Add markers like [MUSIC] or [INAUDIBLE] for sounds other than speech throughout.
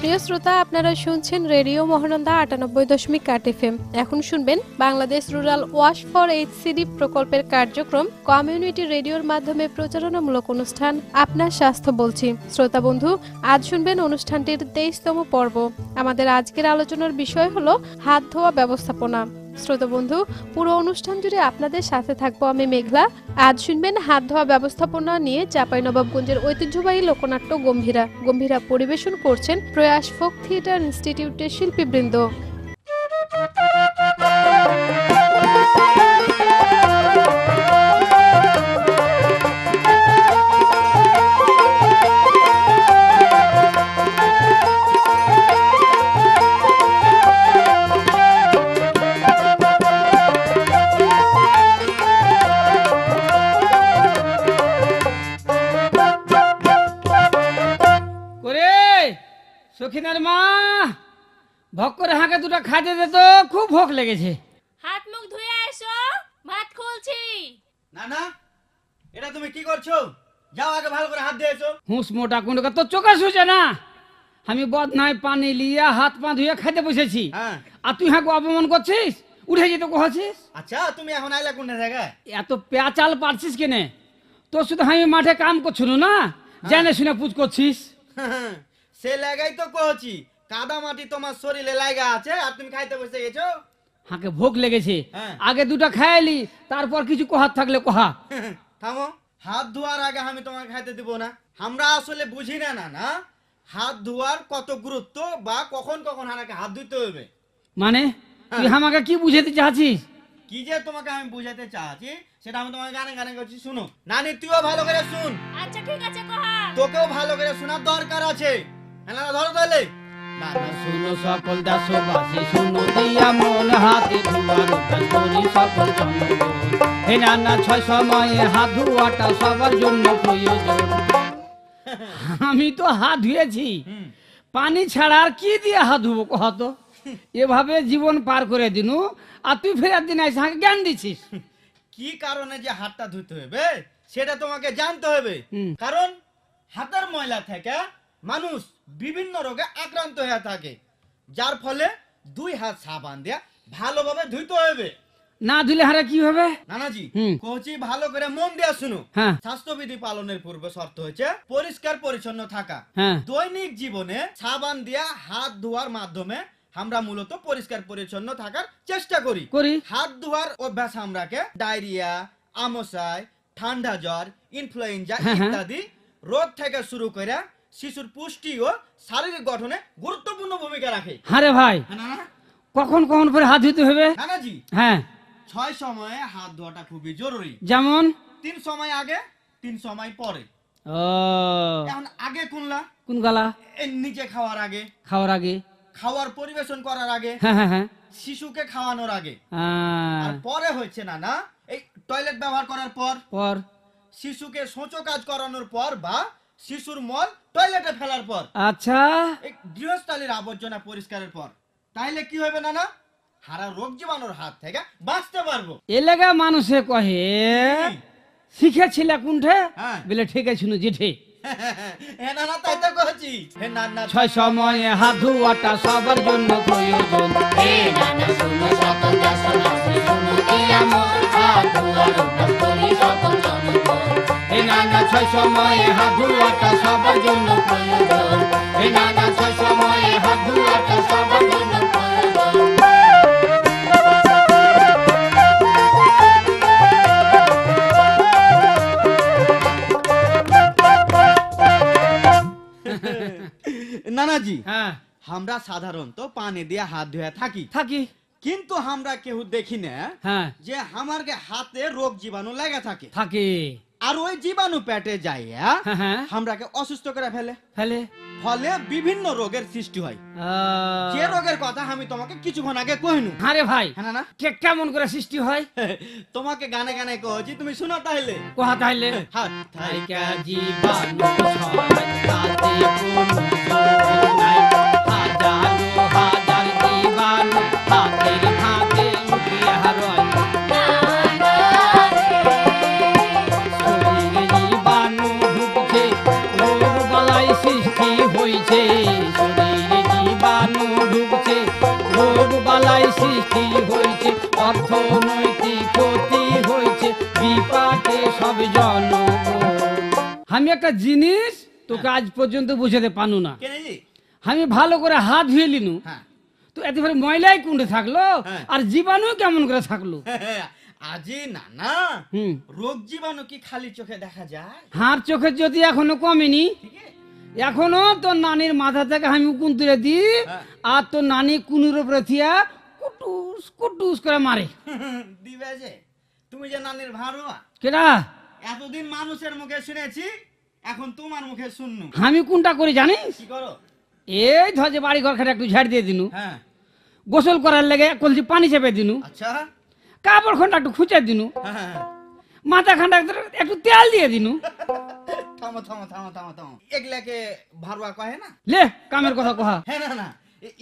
প্রিয় শ্রোতা, আপনারা শুনছেন রেডিও মহানন্দা আটানব্বই দশমিক আট এফএম। এখন শুনবেন Bangladesh rural wash for HCD প্রকল্পের কার্যক্রম, কমিউনিটি রেডিওর মাধ্যমে প্রচারণামূলক অনুষ্ঠান, আপনার স্বাস্থ্য বলছি। শ্রোতা বন্ধু, আজ শুনবেন অনুষ্ঠানটির তেইশতম পর্ব। আমাদের আজকের আলোচনার বিষয় হলো হাত ধোয়া ব্যবস্থাপনা। শ্রোতা বন্ধু, পুরো অনুষ্ঠান জুড়ে আপনাদের সাথে থাকব আমি মেঘলা। আজ শুনবেন হাত ধোয়া ব্যবস্থাপনা নিয়ে চাঁপাইনবাবগঞ্জের ঐতিহ্যবাহী লোকনাট্য গম্ভীরা। গম্ভীরা পরিবেশন করছেন প্রয়াস ফোক থিয়েটার ইনস্টিটিউটের শিল্পীবৃন্দ। সখিনার মা ভক করে হাঁকে দুটো খাইতে দে তো খুব ভোক লেগেছে। হাত মুখ ধুয়ে এসো ভাত খুলছি। না না এটা তুমি কি করছ? যাও আগে ভালো করে হাত দিয়ে এসো। হুঁস মোটা কুণ্ডকে তো চোখে শুছে না। আমি বদনায় পানি লিয়া হাত পা ধুয়ে খাইতে বসেছি। হ্যাঁ। আর তুই হাঁকে অপমান করছিস? উঠে যেতে কহছিস? আচ্ছা তুমি এখন আইলা কোন জায়গা এত পেঁচাল পারছিস কেনে? তোর শুধু আমি মাঠে কাম করছিল না? জানে শুনে পুজ করছিস? সে লাগাই তো কহছি কাদা মাটি তোমার শরীরে লাগা আছে আর তুমি খাইতে বসে গেছো। হাঁকে ভোগ লেগেছে। হ্যাঁ। আগে দুটো খাইলি তারপর কিছু কহার থাকলে কহা। [LAUGHS] থামো হাত ধোয়ার আগে আমি তোমাকে খাইতে দিব না। আমরা আসলে বুঝি না না না। হাত ধোয়ার কত গুরুত্ব বা কখন কখন হানাকে হাত ধুতে হবে মানে? তুই আমাকে কি বুঝাতে চাচ্ছিস? কি যে তোমাকে আমি বুঝাতে চাচ্ছি সেটা আমি তোমাকে গানে গানে করছি শুনো। নানি তুইও ভালো করে শুন। আচ্ছা ঠিক আছে কহা। তোকেও ভালো করে শোনার দরকার আছে। হ্যাঁ ধরো তাহলে। না না শুনো সকল দাসবাসী শুনো দিয়া মন হাতে ধুয়ার করি সকল জনগণ হে নানা ছয় সময়ে হাত ধোয়াটা সবার জন্য প্রয়োজন। আমি তো হাত ধুয়েছি। পানি ছাড়া আর কি দিয়ে হাত ধুবো কহতো এভাবে জীবন পার করে দিনু আর তুই ফেরার দিন আমাকে জ্ঞান দিছিস কি কারণে যে হাতটা ধুতে হবে? সেটা তোমাকে জানতে হবে। কারণ হাতের ময়লা থেকে মানুষ বিভিন্ন রোগে আক্রান্ত হয়ে থাকে যার ফলে দুই হাত সাবান দিয়ে ভালোভাবে ধুইতে হবে না ধুলে হারে কি হবে? নানাজি। কোচি ভালো করে মন দিয়ে শুনো। হ্যাঁ। স্বাস্থ্যবিধি পালনের পূর্ব শর্ত হচ্ছে পরিষ্কার পরিচ্ছন্ন থাকা। হ্যাঁ। দৈনিক জীবনে সাবান দিয়া হাত ধোয়ার মাধ্যমে আমরা মূলত পরিষ্কার পরিচ্ছন্ন থাকার চেষ্টা করি। করি। হাত ধোয়ার অভ্যাস আমরাকে ডায়রিয়া আমসাই ঠান্ডা জ্বর ইনফ্লুয়েঞ্জা হ্যাঁ। ইত্যাদি রোগ থেকে শুরু করে শিশুর পুষ্টি ও শারীরিক গঠনে গুরুত্বপূর্ণ ভূমিকা রাখে। হারে ভাই। হ্যাঁ কখন কখন করে হাত ধুতে হবে? নানাজি হ্যাঁ। ছয় সময়ে হাত ধোয়াটা খুবই জরুরি। যেমন? তিন সময় আগে তিন সময় পরে। ও। এখন আগে কোনলা? কোন গালা? নিচে খাওয়ার আগে। খাওয়ার আগে। খাওয়ার পরিবেশন করার আগে। হ্যাঁ হ্যাঁ হ্যাঁ। শিশুকে খাওয়ানোর আগে। আর পরে হচ্ছে না না? এই টয়লেট ব্যবহার করার পর। পর। শিশুকে শৌচ কাজ করানোর পর বা শিশুর মল টয়লেটে ফেলার পর। আচ্ছা। এই গৃহস্থালীর আবর্জনা পরিষ্কারের পর। তাইলে কি হবে না না হারা রোগ জীবাণুর হাত থেকে বাঁচতে পারব। এলাকা মানুষে কহে? শিখেছিলে কোনঠে হ্যাঁ। বলে ঠিক আছে শুনো জেঠে। [LAUGHS] না না তাই তো কহছি হে না না ছয় সময়ে হাত ধোয়াটা সবার জন্য প্রয়োজন। ছয় সময়ে হাত ধোয়াটা সবার জন্য প্রয়োজন। হে নানা ছয় সময়ে হাত ধোয়াটা সবার জন্য নানাজি হ্যাঁ। আমরা সাধারণত পানি দিয়ে হাত ধুয়ে থাকি। থাকি। কিন্তু আমরা কেউ দেখি না হ্যাঁ। যে আমার হাতে রোগ জীবাণু লেগে থাকে। থাকে। আর ওই জীবাণু পেটে যাইয়া হ্যাঁ হ্যাঁ। আমরাকে অসুস্থ করে ফেলে। ফেলে? ফলে বিভিন্ন রোগের সৃষ্টি হয়। যে রোগের কথা আমি তোমাকে কিছুক্ষণ আগে কইনু। আরে ভাই। হ্যাঁ না, না। কে কেমন করে সৃষ্টি হয়? [LAUGHS] তোমাকে গানে গানে কহছি তুমি শোনো তাহলে কোহা তাইলে? [LAUGHS] হাত থাইকা জীবাণু ছয় তাতে কোনো একটা জিনিস তোকে আজ পর্যন্ত বুঝাতে পানু না। আমি ভালো করে হাত ধুয়ে লিনু হ্যাঁ। তো এতে ময়লাই কুন্ডে থাকল হ্যাঁ। আর জীবাণু কেমন করে থাকল? আজি না না রোগ জীবাণু কি খালি চোখে দেখা যায়? হাড় চোখের যদি এখনও কমেনি এখনও তোর নানির মাথা থেকে আমি উকুন তুলে দিই হ্যাঁ। আর তোর নানি কুনুর উপরে থিয়া কুটুস কুটুস করে মারে। দিবে যে। তুমি যে নানির ভাড়ুয়া কেডা? এতদিন মানুষের মুখে শুনেছি এখন তোমার মুখে শুননু। আমি কোনটা করি জানিস? কি করো? এই ধর যে বাড়ি ঘর খাটে একটু ঝাড় দিয়ে দিনু। হ্যাঁ। গোসল করার লেগে কলসি পানি চেপে দিনু। আচ্ছা। কাপড় খন্ডা একটু খুঁচে দিনু। হ্যাঁ, হ্যাঁ, হ্যাঁ। মাথা খান্ডা একটু তেল দিয়ে দিনু। থামো থামো থামো থামো থামো। এগুলাকে ভাড়ুয়া কহে না? লে কামের কথা কহা। হ্যাঁ না না।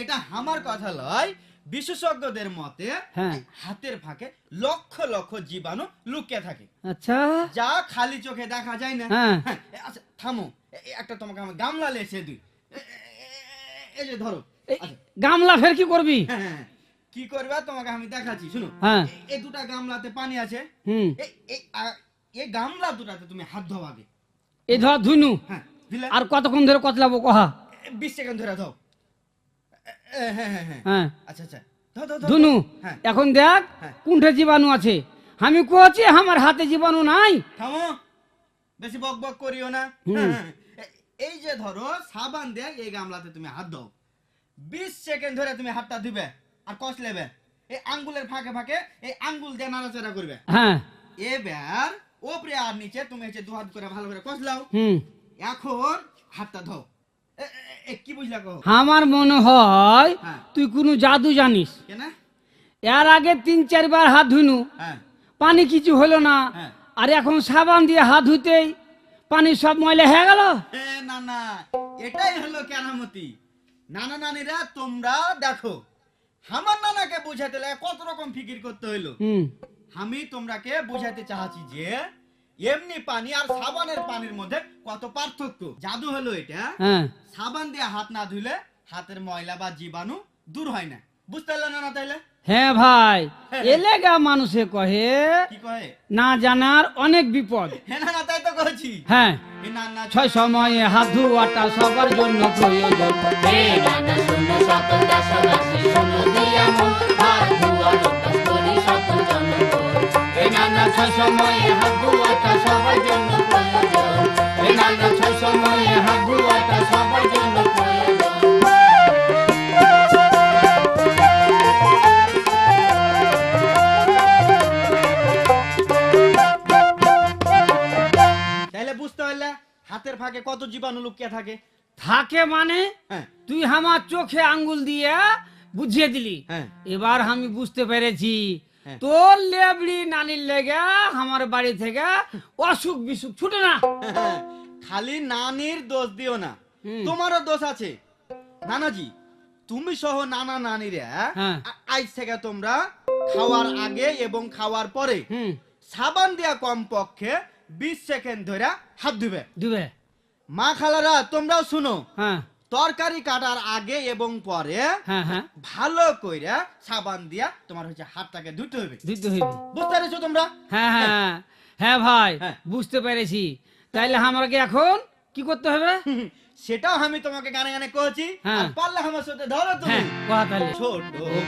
এটা আমার কথা লয়। বিশেষজ্ঞদের মতে হ্যাঁ। হাতের ফাঁকে লক্ষ লক্ষ জীবাণু লুকিয়ে থাকে। আচ্ছা। যা খালি চোখে দেখা যায় না। হ্যাঁ। হ্যাঁ, আচ্ছা থামো। একটা তোমাকে আমি গামলা লেছে দিই। এই যে ধরো। আচ্ছা, গামলা ফের কি করবি? হ্যাঁ। কি করবা? তোমাকে আমি দেখাচ্ছি শুনো। হ্যাঁ। এই দুটা গামলাতে পানি আছে। হুম। এই- এই গামলা দুটাতে তুমি হাত ধোয়াবে এই ধর ধুনু হ্যাঁ আর কতক্ষণ ধরে কতলাবো কহা। বিশ সেকেন্ড ধরে এ, হ্যাঁ হ্যাঁ হ্যাঁ। হ্যাঁ। আচ্ছা আচ্ছা। ধুনু। এখন দেখ। কোনটা জীবাণু আছে। আমি কছি আমার হাতে জীবাণু নাই। থামো। বেশি বক বক করিও না। এই যে ধরো সাবান দিয়ে এই গামলাতে তুমি হাত দাও। বিশ সেকেন্ড ধরে তুমি হাতটা দিবে আর কষ নেবে এই আঙ্গুলের ফাঁকে ফাঁকে এই আঙ্গুল দিয়ে নাড়াচাড়া করবে। হ্যাঁ। এবার ওপরে আর নিচে তুমি হচ্ছে দু হাত করে ভালো করে কষলাও হুম। এখন হাতটা ধো আমার মনে হয় হ্যাঁ। তুই কোনো জাদু জানিস। এর আগে তিন চারবার হাত ধুইনু। হ্যাঁ। পানি কিছু হলো না। হ্যাঁ। আর এখন সাবান দিয়ে হাত ধুইতেই পানি সব ময়লা হয়ে গেল। না না এটাই হলো কেরামতি নানা নানিরা তোমরা দেখো আমার নানাকে বুঝাতে কত রকম ফিকির করতে হইল। হুম। আমি তোমরাকে বুঝাতে চাচ্ছি যে এমনি পানি আর সাবানের পানির মধ্যে কত পার্থক্য? জাদু হলো এটা হ্যাঁ? সাবান দিয়ে হাত না ধুলে হাতের ময়লা বা জীবাণু দূর হয় না। বুঝতে পারলে না না তাইলে? হ্যাঁ ভাই এলেগা মানুষে কহে কহে? না জানার অনেক বিপদ। হ্যাঁ না না তাই তো কইছি। হ্যাঁ। না না ছয় সময়ে হাত ধোয়াটা সবার জন্য প্রয়োজন। নানা ছয় সময়ে হাত সবার জন্য প্রয়োজন নানা ছয় সময়ে হাত সবার জন্য বুঝতে পারলে হাতের ফাঁকে কত জীবাণু লুকিয়ে থাকে? থাকে মানে হ্যাঁ। তুই আমার চোখে আঙ্গুল দিয়ে বুঝিয়ে দিলি। হ্যাঁ। এবার আমি বুঝতে পেরেছি। তোর লেবড়ি নানির লেগে আমার বাড়ি থেকে অসুখ বিসুখ ছুটে না। খালি নানির দোষ দিও না। তোমারও দোষ আছে। নানাজি তুমি সহ নানা নানিরা হ্যাঁ। আজ থেকে তোমরা খাওয়ার আগে এবং খাওয়ার পরে সাবান দিয়া কম পক্ষে বিশ সেকেন্ড ধরে হাত ধুবে ধুবে মা খালারা তোমরাও শুনো। হ্যাঁ। তরকারি কাটার আগে এবং পরে হ্যাঁ হ্যাঁ। ভালো কইরা সাবান দিয়া তোমার হচ্ছে হাতটাকে ধুতে হবে দিতে হইবে। বুঝতে পেরেছ তোমরা? হ্যাঁ হ্যাঁ হ্যাঁ। ভাই হ্যাঁ। বুঝতে পেরেছি। তাইলে আমাকে এখন কি করতে হবে? [LAUGHS] সেটাও আমি তোমাকে গানে গানে হ্যাঁ। আর পারলে আমার সাথে ধরো তুমি। হ্যাঁ কথা তাহলে ছোট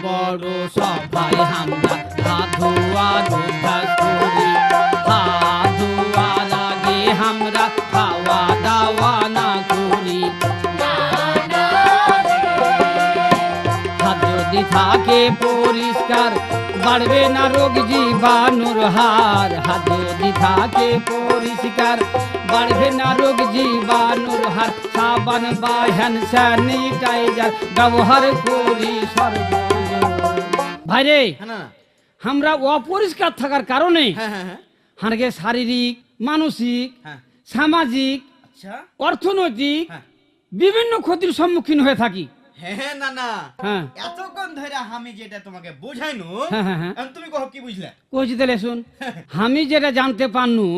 বড় সবাই আমরা হাত ধোয়ার অভ্যাস করি। হাত ধোয়ার আগে আমরা খাওয়া থাকে পরিষ্কার বাড়বে না রোগ জীবাণুর হার। হাত যদি থাকে পরিষ্কার বাড়বে না রোগ জীবাণুর হার। সাবান বা হ্যান্ড স্যানিটাইজার ব্যবহার করি ভাই রে হ্যাঁ। আমরা অপরিষ্কার থাকার কারণে হ্যাঁ হ্যাঁ হাঁড়কে শারীরিক মানসিক সামাজিক আচ্ছা। অর্থনৈতিক বিভিন্ন ক্ষতির সম্মুখীন হয়ে থাকি। হ্যাঁ না না হ্যাঁ। এতক্ষণ ধরে আমি যেটা তোমাকে বোঝাইনু হ্যাঁ, হ্যাঁ, হ্যাঁ। এখন তুমি কহ কি বুঝলে? কইছি তাহলে শুন [LAUGHS] আমি যেটা জানতে পারনু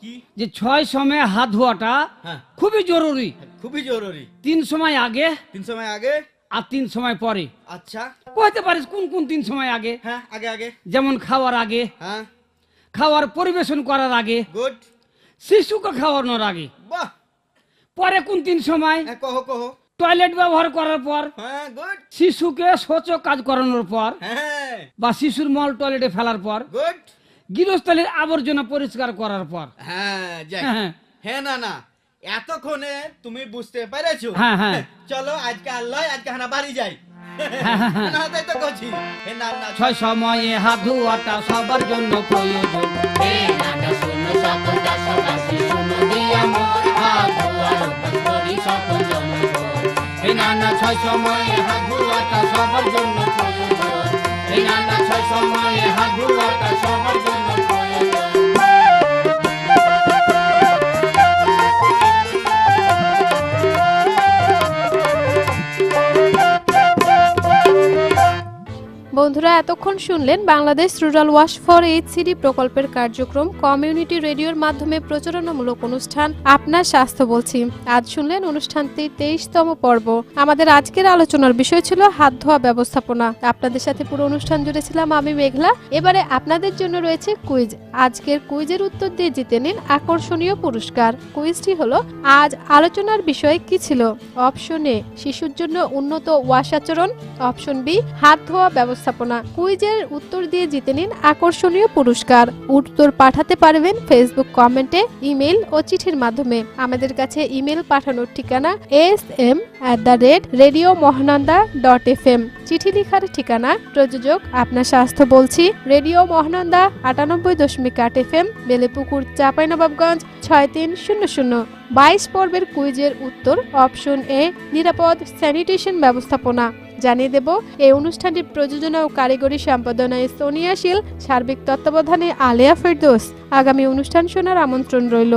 কি? যে ছয় সময় হাত ধোয়াটা হ্যাঁ। খুবই জরুরি। খুবই জরুরি। তিন সময় আগে তিন সময় আগে? আর তিন সময় পরে। আচ্ছা। কইতে পারিস কোন কোন তিন সময় আগে? হ্যাঁ আগে আগে। যেমন খাওয়ার আগে হ্যাঁ। খাওয়ার পরিবেশন করার আগে গুড। শিশুকে খাওয়ানোর আগে। বাহ। পরে কোন তিন সময়? হ্যাঁ কহো কহো। টয়লেট ব্যবহার করার পর হ্যাঁ শিশুকে শৌচ কাজ করানোর পর হ্যাঁ। বা শিশুর মল টয়লেটে ফেলার পর গুড গৃহস্থলীর আবর্জনা পরিষ্কার করার পর। হ্যাঁ হ্যাঁ, না না। এতক্ষণে তুমি বুঝতে পেরেছ? হ্যাঁ, হ্যাঁ। চলো আজকে আল্লাহ আজকে হানা বাড়ি যাই। না তাই তো করছি। হে না না। ছয় সময়ে হাত ধোয়াটা সবার জন্য প্রয়োজন। সকল সকল নানা ছয় সময়ে হাত ধোয়াটা সবার জন্য প্রয়োজন। এই নানা ছয় সময়ে হাত ধোয়াটা সবার জন্য বন্ধুরা এতক্ষণ শুনলেন Bangladesh rural wash for HCD প্রকল্পের কার্যক্রম কমিউনিটি রেডিওর মাধ্যমে প্রচারণামূলক অনুষ্ঠান আপনার স্বাস্থ্য বলছি। আজ শুনলেন অনুষ্ঠানটি তেইশতম পর্ব। আমাদের আজকের আলোচনার বিষয় ছিল হাত ধোয়া ব্যবস্থাপনা। আপনাদের সাথে পুরো অনুষ্ঠান জুড়ে ছিলাম আমি মেঘলা। এবারে আপনাদের জন্য রয়েছে কুইজ। আজকের কুইজের উত্তর দিয়ে জিতে নিন আকর্ষণীয় পুরস্কার। কুইজটি হলো, আজ আলোচনার বিষয় কি ছিল? অপশন এ, শিশুর জন্য উন্নত ওয়াশ আচরণ। অপশন বি, হাত ধোয়া ব্যবস্থাপনা। কুইজের উত্তর দিয়ে জিতে নিন আকর্ষণীয় পুরস্কার। উত্তর পাঠাতে পারবেন ফেসবুক কমেন্টে, ইমেল ও চিঠির মাধ্যমে। আমাদের কাছে ইমেল পাঠানোর ঠিকানা S M at the rate radio Mahananda dot F M চিঠি লিখার ঠিকানা, প্রযোজক আপনার স্বাস্থ্য বলছি রেডিও মহানন্দা আটানব্বই দশমিক আট এফ এম বেলেপুকুর, চাঁপাইনবাবগঞ্জ, ছয় তিন শূন্য শূন্য। বাইশ পর্বের কুইজের উত্তর অপশন এ, নিরাপদ স্যানিটেশন ব্যবস্থাপনা। জানিয়ে দেব, এই অনুষ্ঠানটির প্রযোজনা ও কারিগরি সম্পাদনায় সোনিয়া শীল, সার্বিক তত্ত্বাবধানে আলেয়া ফেরদোস। আগামী অনুষ্ঠান শোনার আমন্ত্রণ রইল।